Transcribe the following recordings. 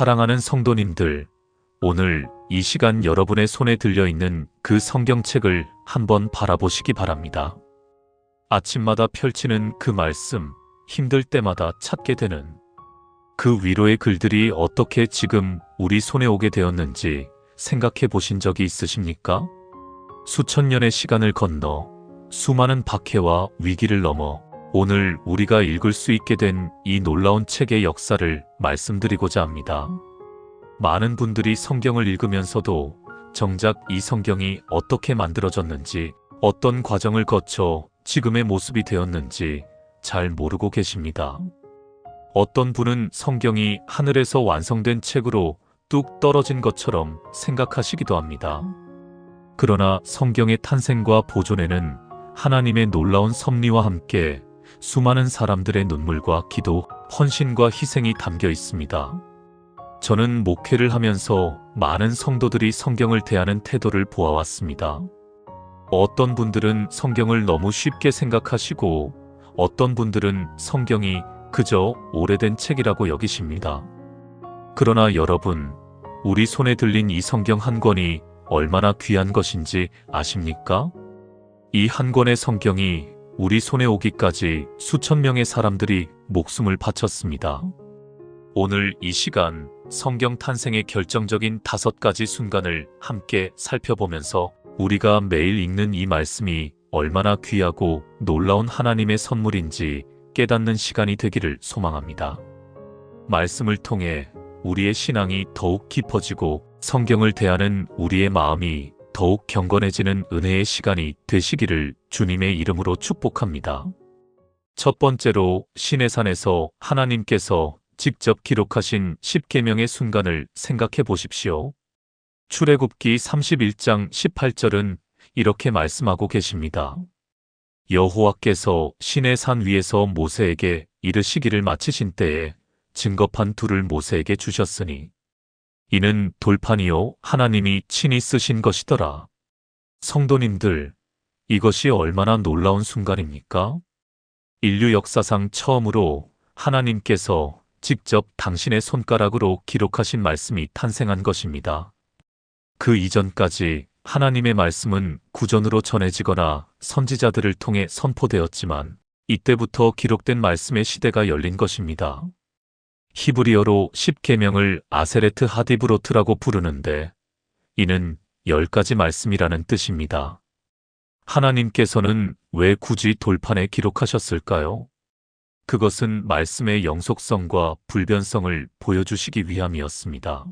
사랑하는 성도님들, 오늘 이 시간 여러분의 손에 들려있는 그 성경책을 한번 바라보시기 바랍니다. 아침마다 펼치는 그 말씀, 힘들 때마다 찾게 되는 그 위로의 글들이 어떻게 지금 우리 손에 오게 되었는지 생각해 보신 적이 있으십니까? 수천 년의 시간을 건너 수많은 박해와 위기를 넘어 오늘 우리가 읽을 수 있게 된 이 놀라운 책의 역사를 말씀드리고자 합니다. 많은 분들이 성경을 읽으면서도 정작 이 성경이 어떻게 만들어졌는지, 어떤 과정을 거쳐 지금의 모습이 되었는지 잘 모르고 계십니다. 어떤 분은 성경이 하늘에서 완성된 책으로 뚝 떨어진 것처럼 생각하시기도 합니다. 그러나 성경의 탄생과 보존에는 하나님의 놀라운 섭리와 함께 수많은 사람들의 눈물과 기도, 헌신과 희생이 담겨 있습니다. 저는 목회를 하면서 많은 성도들이 성경을 대하는 태도를 보아왔습니다. 어떤 분들은 성경을 너무 쉽게 생각하시고 어떤 분들은 성경이 그저 오래된 책이라고 여기십니다. 그러나 여러분, 우리 손에 들린 이 성경 한 권이 얼마나 귀한 것인지 아십니까? 이 한 권의 성경이 우리 손에 오기까지 수천 명의 사람들이 목숨을 바쳤습니다. 오늘 이 시간 성경 탄생의 결정적인 다섯 가지 순간을 함께 살펴보면서 우리가 매일 읽는 이 말씀이 얼마나 귀하고 놀라운 하나님의 선물인지 깨닫는 시간이 되기를 소망합니다. 말씀을 통해 우리의 신앙이 더욱 깊어지고 성경을 대하는 우리의 마음이 더욱 경건해지는 은혜의 시간이 되시기를 주님의 이름으로 축복합니다. 첫 번째로 신의 산에서 하나님께서 직접 기록하신 10계명의 순간을 생각해 보십시오. 출애굽기 31장 18절은 이렇게 말씀하고 계십니다. 여호와께서 신의 산 위에서 모세에게 이르시기를 마치신 때에 증거판 둘을 모세에게 주셨으니 이는 돌판이요 하나님이 친히 쓰신 것이더라. 성도님들, 이것이 얼마나 놀라운 순간입니까? 인류 역사상 처음으로 하나님께서 직접 당신의 손가락으로 기록하신 말씀이 탄생한 것입니다. 그 이전까지 하나님의 말씀은 구전으로 전해지거나 선지자들을 통해 선포되었지만 이때부터 기록된 말씀의 시대가 열린 것입니다. 히브리어로 10계명을 아세레트 하디브로트라고 부르는데 이는 열 가지 말씀이라는 뜻입니다. 하나님께서는 왜 굳이 돌판에 기록하셨을까요? 그것은 말씀의 영속성과 불변성을 보여주시기 위함이었습니다.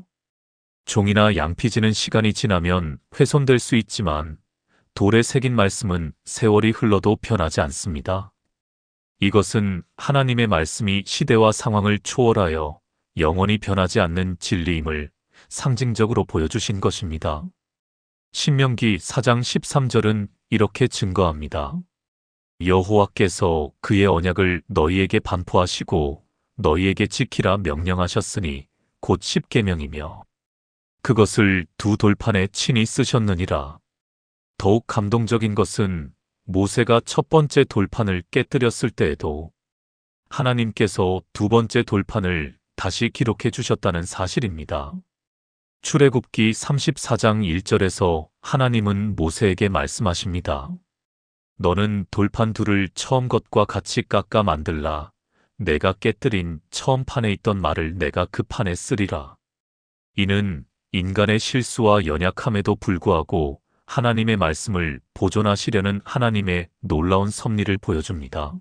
종이나 양피지는 시간이 지나면 훼손될 수 있지만 돌에 새긴 말씀은 세월이 흘러도 변하지 않습니다. 이것은 하나님의 말씀이 시대와 상황을 초월하여 영원히 변하지 않는 진리임을 상징적으로 보여주신 것입니다. 신명기 4장 13절은 이렇게 증거합니다. 여호와께서 그의 언약을 너희에게 반포하시고 너희에게 지키라 명령하셨으니 곧 십계명이며 그것을 두 돌판에 친히 쓰셨느니라. 더욱 감동적인 것은 모세가 첫 번째 돌판을 깨뜨렸을 때에도 하나님께서 두 번째 돌판을 다시 기록해 주셨다는 사실입니다. 출애굽기 34장 1절에서 하나님은 모세에게 말씀하십니다. 너는 돌판 둘을 처음 것과 같이 깎아 만들라. 내가 깨뜨린 처음 판에 있던 말을 내가 그 판에 쓰리라. 이는 인간의 실수와 연약함에도 불구하고 하나님의 말씀을 보존하시려는 하나님의 놀라운 섭리를 보여줍니다.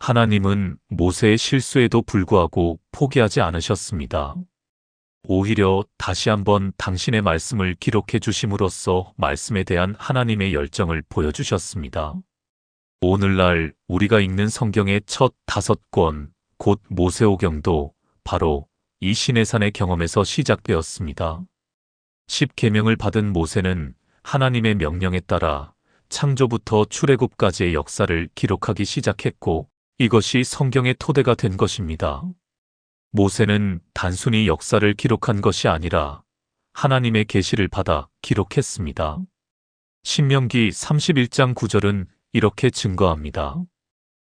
하나님은 모세의 실수에도 불구하고 포기하지 않으셨습니다. 오히려 다시 한번 당신의 말씀을 기록해 주심으로써 말씀에 대한 하나님의 열정을 보여주셨습니다. 오늘날 우리가 읽는 성경의 첫 다섯 권, 곧 모세오경도 바로 이 신의 산의 경험에서 시작되었습니다. 십계명을 받은 모세는 하나님의 명령에 따라 창조부터 출애굽까지의 역사를 기록하기 시작했고 이것이 성경의 토대가 된 것입니다. 모세는 단순히 역사를 기록한 것이 아니라 하나님의 계시를 받아 기록했습니다. 신명기 31장 9절은 이렇게 증거합니다.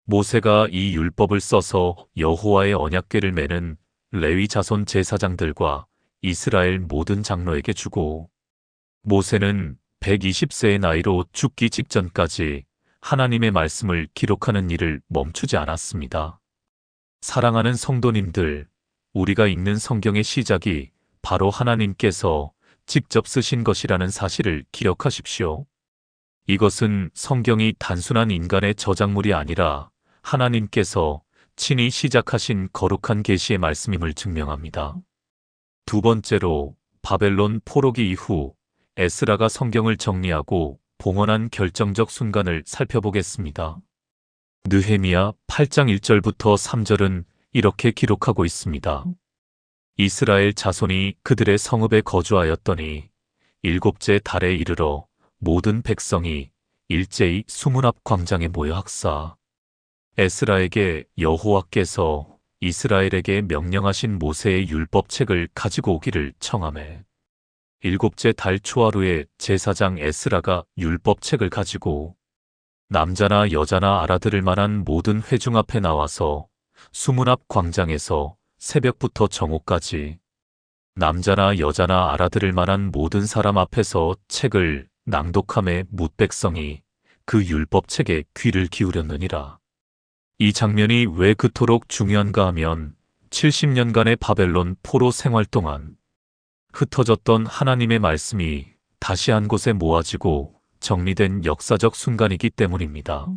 모세가 이 율법을 써서 여호와의 언약궤를 매는 레위 자손 제사장들과 이스라엘 모든 장로에게 주고 모세는 120세의 나이로 죽기 직전까지 하나님의 말씀을 기록하는 일을 멈추지 않았습니다. 사랑하는 성도님들, 우리가 읽는 성경의 시작이 바로 하나님께서 직접 쓰신 것이라는 사실을 기억하십시오. 이것은 성경이 단순한 인간의 저작물이 아니라 하나님께서 친히 시작하신 거룩한 계시의 말씀임을 증명합니다. 두 번째로 바벨론 포로기 이후 에스라가 성경을 정리하고 봉헌한 결정적 순간을 살펴보겠습니다. 느헤미야 8장 1절부터 3절은 이렇게 기록하고 있습니다. 이스라엘 자손이 그들의 성읍에 거주하였더니 일곱째 달에 이르러 모든 백성이 일제히 수문 앞 광장에 모여 학사. 에스라에게 여호와께서 이스라엘에게 명령하신 모세의 율법책을 가지고 오기를 청하매. 일곱째 달 초하루에 제사장 에스라가 율법책을 가지고 남자나 여자나 알아들을 만한 모든 회중 앞에 나와서 수문 앞 광장에서 새벽부터 정오까지 남자나 여자나 알아들을 만한 모든 사람 앞에서 책을 낭독함에 묻백성이 그 율법책에 귀를 기울였느니라. 이 장면이 왜 그토록 중요한가 하면 70년간의 바벨론 포로 생활 동안 흩어졌던 하나님의 말씀이 다시 한 곳에 모아지고 정리된 역사적 순간이기 때문입니다.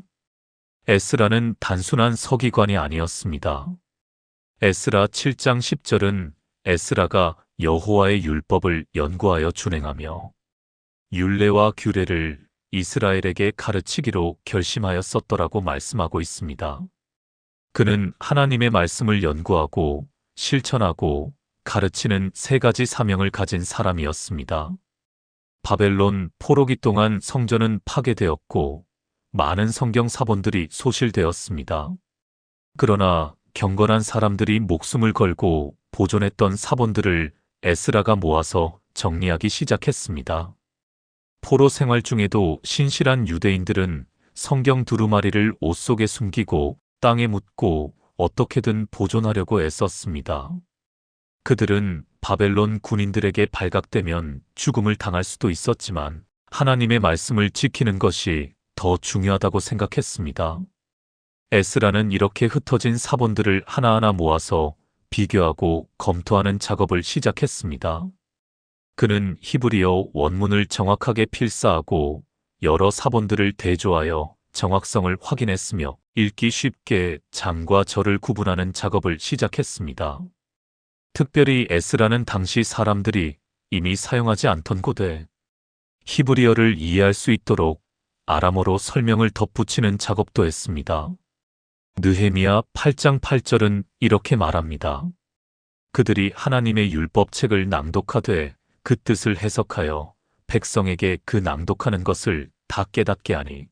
에스라는 단순한 서기관이 아니었습니다. 에스라 7장 10절은 에스라가 여호와의 율법을 연구하여 준행하며 율례와 규례를 이스라엘에게 가르치기로 결심하였었더라고 말씀하고 있습니다. 그는 하나님의 말씀을 연구하고 실천하고 가르치는 세 가지 사명을 가진 사람이었습니다. 바벨론 포로기 동안 성전은 파괴되었고 많은 성경 사본들이 소실되었습니다. 그러나 경건한 사람들이 목숨을 걸고 보존했던 사본들을 에스라가 모아서 정리하기 시작했습니다. 포로 생활 중에도 신실한 유대인들은 성경 두루마리를 옷 속에 숨기고 땅에 묻고 어떻게든 보존하려고 애썼습니다. 그들은 바벨론 군인들에게 발각되면 죽음을 당할 수도 있었지만 하나님의 말씀을 지키는 것이 더 중요하다고 생각했습니다. 에스라는 이렇게 흩어진 사본들을 하나하나 모아서 비교하고 검토하는 작업을 시작했습니다. 그는 히브리어 원문을 정확하게 필사하고 여러 사본들을 대조하여 정확성을 확인했으며 읽기 쉽게 장과 절을 구분하는 작업을 시작했습니다. 특별히 에스라는 당시 사람들이 이미 사용하지 않던 고대 히브리어를 이해할 수 있도록 아람어로 설명을 덧붙이는 작업도 했습니다. 느헤미야 8장 8절은 이렇게 말합니다. 그들이 하나님의 율법책을 낭독하되 그 뜻을 해석하여 백성에게 그 낭독하는 것을 다 깨닫게 하니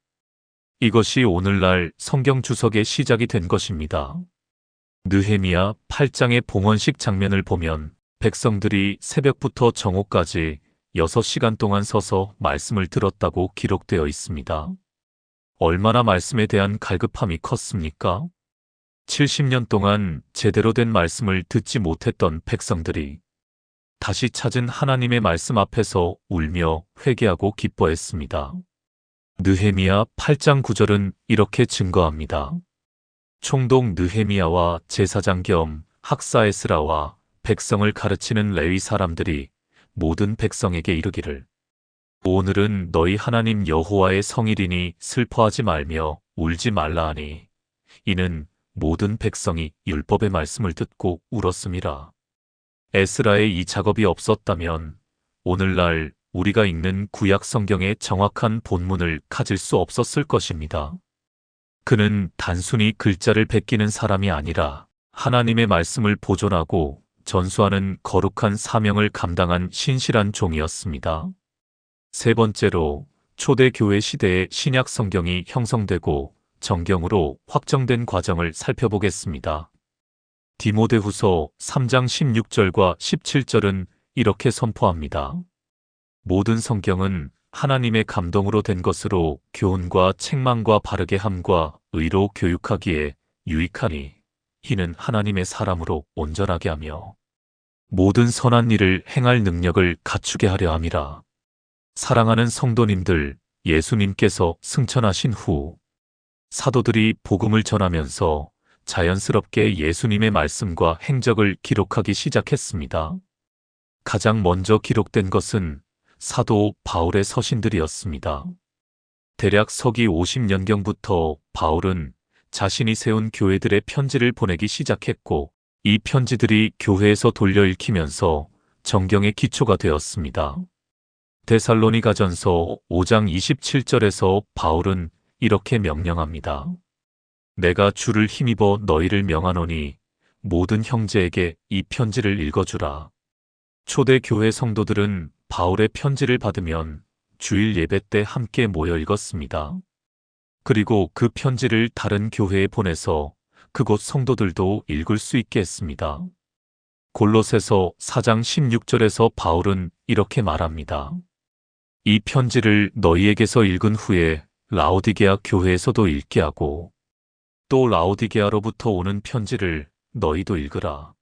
이것이 오늘날 성경 주석의 시작이 된 것입니다. 느헤미야 8장의 봉헌식 장면을 보면 백성들이 새벽부터 정오까지 6시간 동안 서서 말씀을 들었다고 기록되어 있습니다. 얼마나 말씀에 대한 갈급함이 컸습니까? 70년 동안 제대로 된 말씀을 듣지 못했던 백성들이 다시 찾은 하나님의 말씀 앞에서 울며 회개하고 기뻐했습니다. 느헤미야 8장 9절은 이렇게 증거합니다. 총독 느헤미야와 제사장 겸 학사 에스라와 백성을 가르치는 레위 사람들이 모든 백성에게 이르기를 오늘은 너희 하나님 여호와의 성일이니 슬퍼하지 말며 울지 말라 하니 이는 모든 백성이 율법의 말씀을 듣고 울었음이라. 에스라의 이 작업이 없었다면 오늘날 우리가 읽는 구약 성경의 정확한 본문을 가질 수 없었을 것입니다. 그는 단순히 글자를 베끼는 사람이 아니라 하나님의 말씀을 보존하고 전수하는 거룩한 사명을 감당한 신실한 종이었습니다. 세 번째로 초대교회 시대의 신약 성경이 형성되고 정경으로 확정된 과정을 살펴보겠습니다. 디모데후서 3장 16절과 17절은 이렇게 선포합니다. 모든 성경은 하나님의 감동으로 된 것으로 교훈과 책망과 바르게 함과 의로 교육하기에 유익하니 이는 하나님의 사람으로 온전하게 하며 모든 선한 일을 행할 능력을 갖추게 하려 함이라. 사랑하는 성도님들, 예수님께서 승천하신 후 사도들이 복음을 전하면서 자연스럽게 예수님의 말씀과 행적을 기록하기 시작했습니다. 가장 먼저 기록된 것은 사도 바울의 서신들이었습니다. 대략 서기 50년경부터 바울은 자신이 세운 교회들의 편지를 보내기 시작했고 이 편지들이 교회에서 돌려 읽히면서 정경의 기초가 되었습니다. 데살로니가전서 5장 27절에서 바울은 이렇게 명령합니다. 내가 주를 힘입어 너희를 명하노니 모든 형제에게 이 편지를 읽어주라. 초대 교회 성도들은 바울의 편지를 받으면 주일 예배 때 함께 모여 읽었습니다. 그리고 그 편지를 다른 교회에 보내서 그곳 성도들도 읽을 수 있게 했습니다. 골로새서 4장 16절에서 바울은 이렇게 말합니다. 이 편지를 너희에게서 읽은 후에 라오디게아 교회에서도 읽게 하고 또 라오디게아로부터 오는 편지를 너희도 읽으라.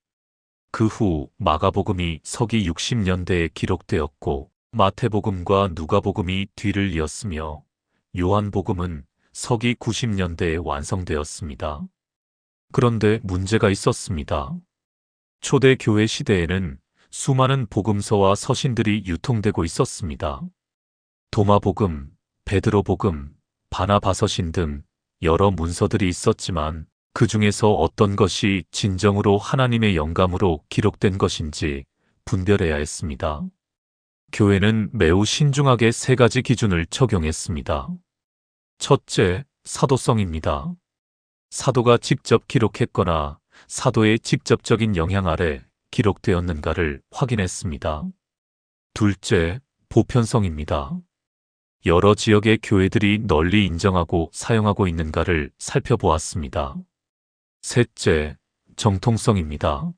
그 후 마가복음이 서기 60년대에 기록되었고 마태복음과 누가복음이 뒤를 이었으며 요한복음은 서기 90년대에 완성되었습니다. 그런데 문제가 있었습니다. 초대 교회 시대에는 수많은 복음서와 서신들이 유통되고 있었습니다. 도마복음, 베드로복음, 바나바서신 등 여러 문서들이 있었지만 그 중에서 어떤 것이 진정으로 하나님의 영감으로 기록된 것인지 분별해야 했습니다. 교회는 매우 신중하게 세 가지 기준을 적용했습니다. 첫째, 사도성입니다. 사도가 직접 기록했거나 사도의 직접적인 영향 아래 기록되었는가를 확인했습니다. 둘째, 보편성입니다. 여러 지역의 교회들이 널리 인정하고 사용하고 있는가를 살펴보았습니다. 셋째, 정통성입니다.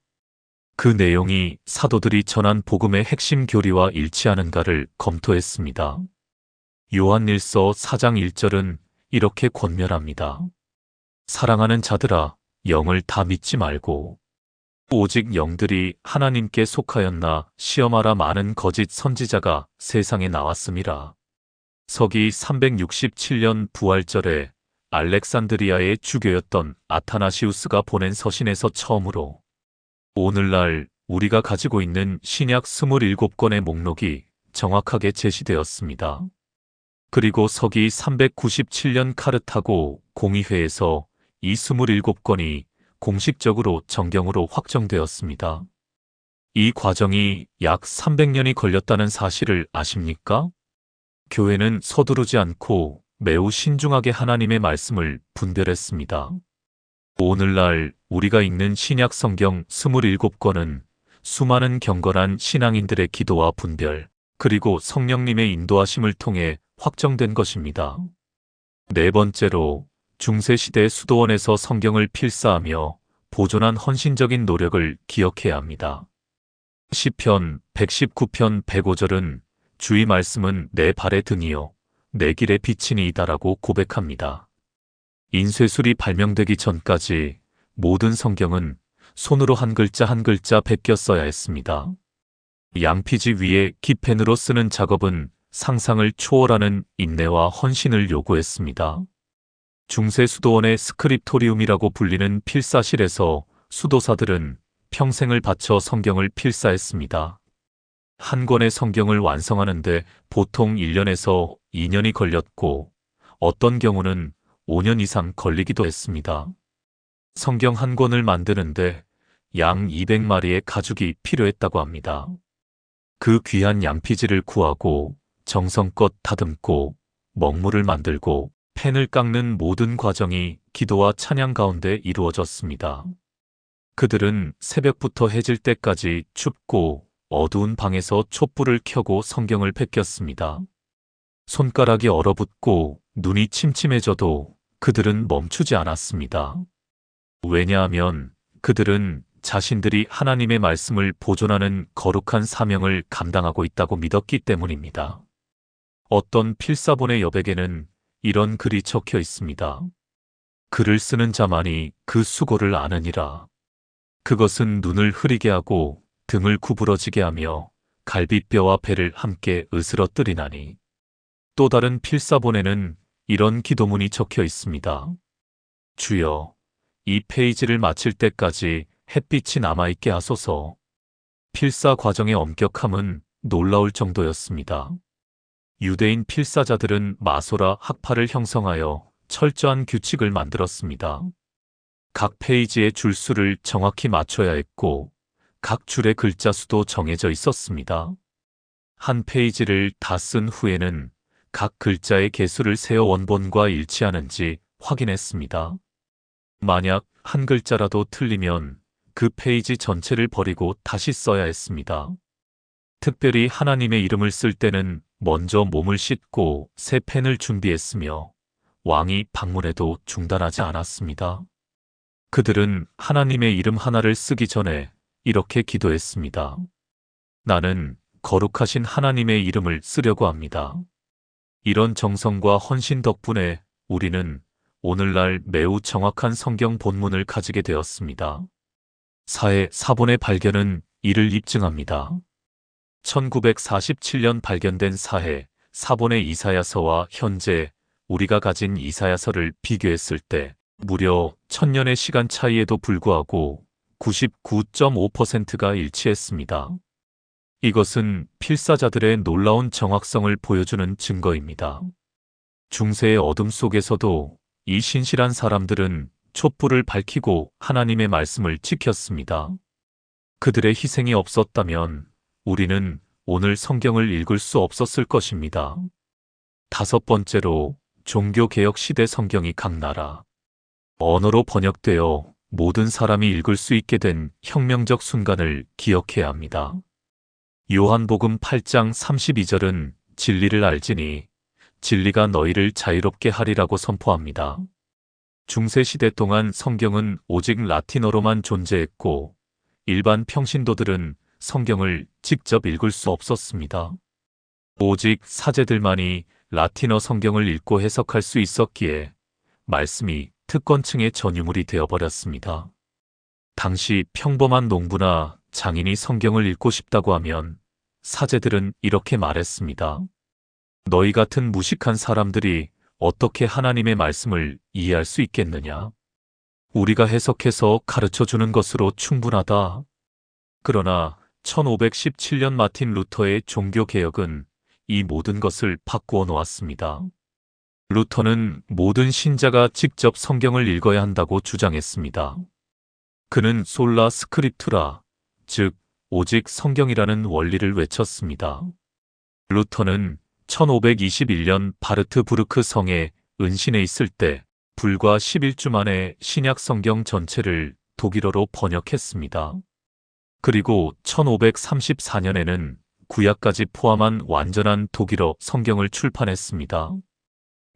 그 내용이 사도들이 전한 복음의 핵심 교리와 일치하는가를 검토했습니다. 요한일서 4장 1절은 이렇게 권면합니다. 사랑하는 자들아, 영을 다 믿지 말고 오직 영들이 하나님께 속하였나 시험하라 많은 거짓 선지자가 세상에 나왔음이라. 서기 367년 부활절에 알렉산드리아의 주교였던 아타나시우스가 보낸 서신에서 처음으로 오늘날 우리가 가지고 있는 신약 27권의 목록이 정확하게 제시되었습니다. 그리고 서기 397년 카르타고 공의회에서 이 27권이 공식적으로 정경으로 확정되었습니다. 이 과정이 약 300년이 걸렸다는 사실을 아십니까? 교회는 서두르지 않고 매우 신중하게 하나님의 말씀을 분별했습니다. 오늘날 우리가 읽는 신약 성경 27권은 수많은 경건한 신앙인들의 기도와 분별, 그리고 성령님의 인도하심을 통해 확정된 것입니다. 네 번째로 중세시대 수도원에서 성경을 필사하며 보존한 헌신적인 노력을 기억해야 합니다. 시편 119편 105절은 주의 말씀은 내 발의 등이요 내 길의 빛이니이다라고 고백합니다. 인쇄술이 발명되기 전까지 모든 성경은 손으로 한 글자 한 글자 베껴 써야 했습니다. 양피지 위에 기펜으로 쓰는 작업은 상상을 초월하는 인내와 헌신을 요구했습니다. 중세 수도원의 스크립토리움이라고 불리는 필사실에서 수도사들은 평생을 바쳐 성경을 필사했습니다. 한 권의 성경을 완성하는데 보통 1년에서 2년이 걸렸고 어떤 경우는 5년 이상 걸리기도 했습니다. 성경 한 권을 만드는데 양 200마리의 가죽이 필요했다고 합니다. 그 귀한 양피지를 구하고 정성껏 다듬고 먹물을 만들고 펜을 깎는 모든 과정이 기도와 찬양 가운데 이루어졌습니다. 그들은 새벽부터 해질 때까지 춥고 어두운 방에서 촛불을 켜고 성경을 베꼈습니다. 손가락이 얼어붙고 눈이 침침해져도 그들은 멈추지 않았습니다. 왜냐하면 그들은 자신들이 하나님의 말씀을 보존하는 거룩한 사명을 감당하고 있다고 믿었기 때문입니다. 어떤 필사본의 여백에는 이런 글이 적혀 있습니다. 글을 쓰는 자만이 그 수고를 아느니라. 그것은 눈을 흐리게 하고 등을 구부러지게 하며 갈비뼈와 배를 함께 으스러뜨리나니. 또 다른 필사본에는 이런 기도문이 적혀 있습니다. 주여, 이 페이지를 마칠 때까지 햇빛이 남아있게 하소서. 필사 과정의 엄격함은 놀라울 정도였습니다. 유대인 필사자들은 마소라 학파를 형성하여 철저한 규칙을 만들었습니다. 각 페이지의 줄수를 정확히 맞춰야 했고, 각 줄의 글자 수도 정해져 있었습니다. 한 페이지를 다 쓴 후에는 각 글자의 개수를 세어 원본과 일치하는지 확인했습니다. 만약 한 글자라도 틀리면 그 페이지 전체를 버리고 다시 써야 했습니다. 특별히 하나님의 이름을 쓸 때는 먼저 몸을 씻고 새 펜을 준비했으며 왕이 방문해도 중단하지 않았습니다. 그들은 하나님의 이름 하나를 쓰기 전에 이렇게 기도했습니다. 나는 거룩하신 하나님의 이름을 쓰려고 합니다. 이런 정성과 헌신 덕분에 우리는 오늘날 매우 정확한 성경 본문을 가지게 되었습니다. 사회 사본의 발견은 이를 입증합니다. 1947년 발견된 사해 사본의 이사야서와 현재 우리가 가진 이사야서를 비교했을 때 무려 천년의 시간 차이에도 불구하고 99.5%가 일치했습니다. 이것은 필사자들의 놀라운 정확성을 보여주는 증거입니다. 중세의 어둠 속에서도 이 신실한 사람들은 촛불을 밝히고 하나님의 말씀을 지켰습니다. 그들의 희생이 없었다면 우리는 오늘 성경을 읽을 수 없었을 것입니다. 다섯 번째로 종교개혁 시대 성경이 각 나라 언어로 번역되어 모든 사람이 읽을 수 있게 된 혁명적 순간을 기억해야 합니다. 요한복음 8장 32절은 진리를 알지니 진리가 너희를 자유롭게 하리라고 선포합니다. 중세 시대 동안 성경은 오직 라틴어로만 존재했고 일반 평신도들은 성경을 직접 읽을 수 없었습니다. 오직 사제들만이 라틴어 성경을 읽고 해석할 수 있었기에 말씀이 특권층의 전유물이 되어버렸습니다. 당시 평범한 농부나 장인이 성경을 읽고 싶다고 하면 사제들은 이렇게 말했습니다. 너희 같은 무식한 사람들이 어떻게 하나님의 말씀을 이해할 수 있겠느냐? 우리가 해석해서 가르쳐 주는 것으로 충분하다. 그러나 1517년 마틴 루터의 종교개혁은 이 모든 것을 바꾸어 놓았습니다. 루터는 모든 신자가 직접 성경을 읽어야 한다고 주장했습니다. 그는 솔라 스크립투라, 즉, 오직 성경이라는 원리를 외쳤습니다. 루터는 1521년 바르트부르크 성에 은신해 있을 때 불과 11주 만에 신약 성경 전체를 독일어로 번역했습니다. 그리고 1534년에는 구약까지 포함한 완전한 독일어 성경을 출판했습니다.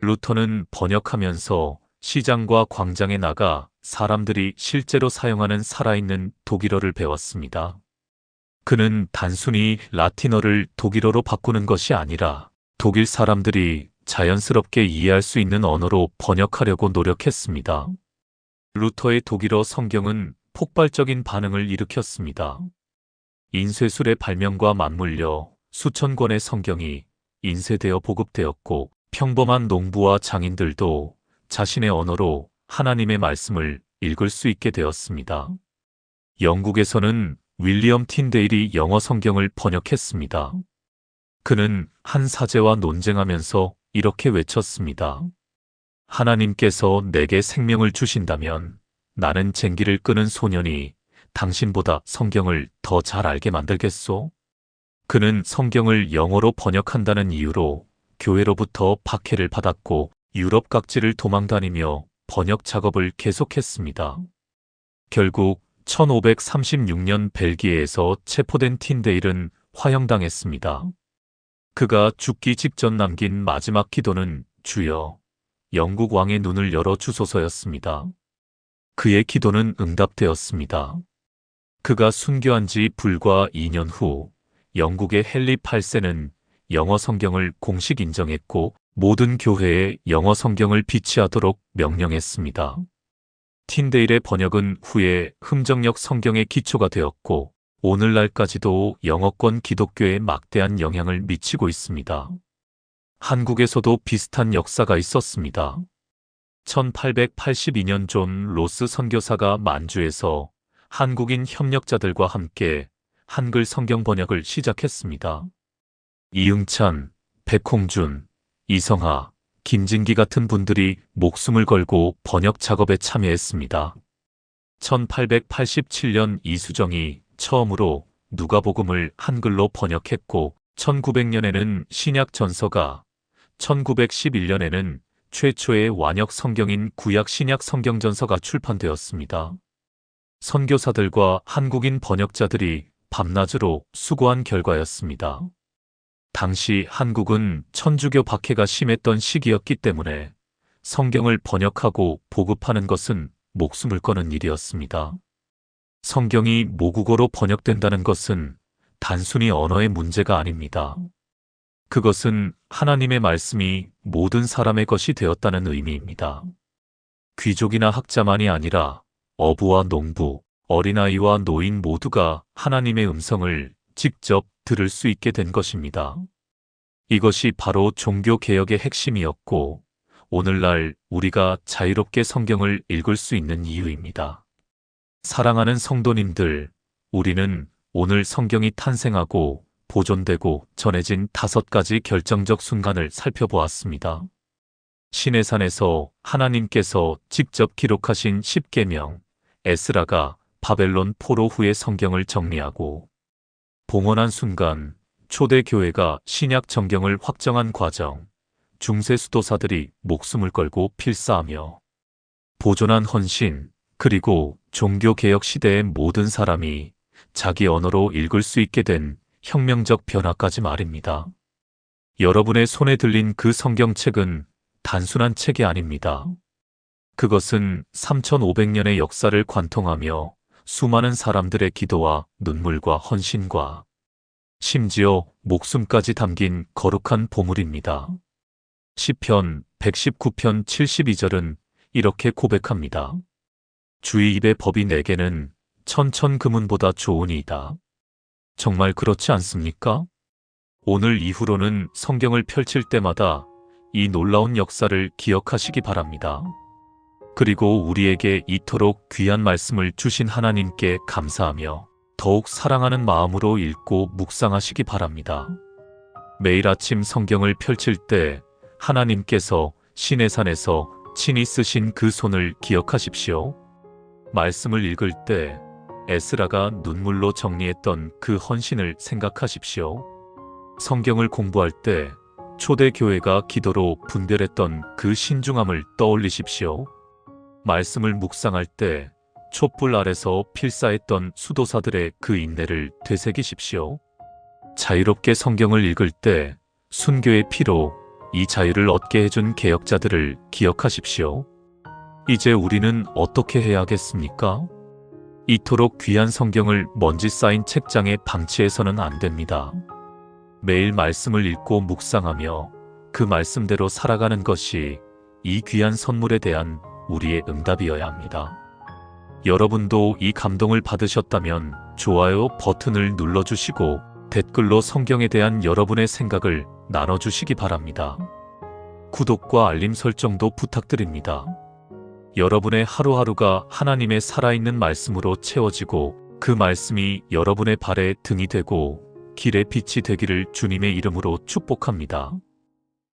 루터는 번역하면서 시장과 광장에 나가 사람들이 실제로 사용하는 살아있는 독일어를 배웠습니다. 그는 단순히 라틴어를 독일어로 바꾸는 것이 아니라 독일 사람들이 자연스럽게 이해할 수 있는 언어로 번역하려고 노력했습니다. 루터의 독일어 성경은 폭발적인 반응을 일으켰습니다. 인쇄술의 발명과 맞물려 수천 권의 성경이 인쇄되어 보급되었고 평범한 농부와 장인들도 자신의 언어로 하나님의 말씀을 읽을 수 있게 되었습니다. 영국에서는 윌리엄 틴데일이 영어 성경을 번역했습니다. 그는 한 사제와 논쟁하면서 이렇게 외쳤습니다. 하나님께서 내게 생명을 주신다면 나는 쟁기를 끄는 소년이 당신보다 성경을 더 잘 알게 만들겠소? 그는 성경을 영어로 번역한다는 이유로 교회로부터 박해를 받았고 유럽 각지를 도망다니며 번역 작업을 계속했습니다. 결국 1536년 벨기에에서 체포된 틴데일은 화형당했습니다. 그가 죽기 직전 남긴 마지막 기도는 주여, 영국 왕의 눈을 열어 주소서였습니다. 그의 기도는 응답되었습니다. 그가 순교한 지 불과 2년 후 영국의 헨리 8세는 영어 성경을 공식 인정했고 모든 교회에 영어 성경을 비치하도록 명령했습니다. 틴데일의 번역은 후에 흠정역 성경의 기초가 되었고 오늘날까지도 영어권 기독교에 막대한 영향을 미치고 있습니다. 한국에서도 비슷한 역사가 있었습니다. 1882년 존 로스 선교사가 만주에서 한국인 협력자들과 함께 한글 성경 번역을 시작했습니다. 이응찬, 백홍준, 이성하, 김진기 같은 분들이 목숨을 걸고 번역 작업에 참여했습니다. 1887년 이수정이 처음으로 누가복음을 한글로 번역했고 1900년에는 신약 전서가 1911년에는 최초의 완역 성경인 구약 신약 성경 전서가 출판되었습니다. 선교사들과 한국인 번역자들이 밤낮으로 수고한 결과였습니다. 당시 한국은 천주교 박해가 심했던 시기였기 때문에 성경을 번역하고 보급하는 것은 목숨을 거는 일이었습니다. 성경이 모국어로 번역된다는 것은 단순히 언어의 문제가 아닙니다. 그것은 하나님의 말씀이 모든 사람의 것이 되었다는 의미입니다. 귀족이나 학자만이 아니라 어부와 농부, 어린아이와 노인 모두가 하나님의 음성을 직접 들을 수 있게 된 것입니다. 이것이 바로 종교개혁의 핵심이었고, 오늘날 우리가 자유롭게 성경을 읽을 수 있는 이유입니다. 사랑하는 성도님들, 우리는 오늘 성경이 탄생하고 보존되고 전해진 다섯 가지 결정적 순간을 살펴보았습니다. 시내산에서 하나님께서 직접 기록하신 10계명, 에스라가 바벨론 포로 후의 성경을 정리하고 봉헌한 순간 초대 교회가 신약 정경을 확정한 과정, 중세 수도사들이 목숨을 걸고 필사하며 보존한 헌신, 그리고 종교개혁 시대의 모든 사람이 자기 언어로 읽을 수 있게 된 혁명적 변화까지 말입니다. 여러분의 손에 들린 그 성경책은 단순한 책이 아닙니다. 그것은 3500년의 역사를 관통하며 수많은 사람들의 기도와 눈물과 헌신과 심지어 목숨까지 담긴 거룩한 보물입니다. 시편 119편 72절은 이렇게 고백합니다. 주의 입의 법이 내게는 천천 금은보다 좋으니이다. 정말 그렇지 않습니까? 오늘 이후로는 성경을 펼칠 때마다 이 놀라운 역사를 기억하시기 바랍니다. 그리고 우리에게 이토록 귀한 말씀을 주신 하나님께 감사하며 더욱 사랑하는 마음으로 읽고 묵상하시기 바랍니다. 매일 아침 성경을 펼칠 때 하나님께서 신의 산에서 친히 쓰신 그 손을 기억하십시오. 말씀을 읽을 때 에스라가 눈물로 정리했던 그 헌신을 생각하십시오. 성경을 공부할 때 초대 교회가 기도로 분별했던 그 신중함을 떠올리십시오. 말씀을 묵상할 때 촛불 아래서 필사했던 수도사들의 그 인내를 되새기십시오. 자유롭게 성경을 읽을 때 순교의 피로 이 자유를 얻게 해준 개혁자들을 기억하십시오. 이제 우리는 어떻게 해야 하겠습니까? 이토록 귀한 성경을 먼지 쌓인 책장에 방치해서는 안 됩니다. 매일 말씀을 읽고 묵상하며 그 말씀대로 살아가는 것이 이 귀한 선물에 대한 우리의 응답이어야 합니다. 여러분도 이 감동을 받으셨다면 좋아요 버튼을 눌러주시고 댓글로 성경에 대한 여러분의 생각을 나눠주시기 바랍니다. 구독과 알림 설정도 부탁드립니다. 여러분의 하루하루가 하나님의 살아있는 말씀으로 채워지고 그 말씀이 여러분의 발에 등이 되고 길의 빛이 되기를 주님의 이름으로 축복합니다.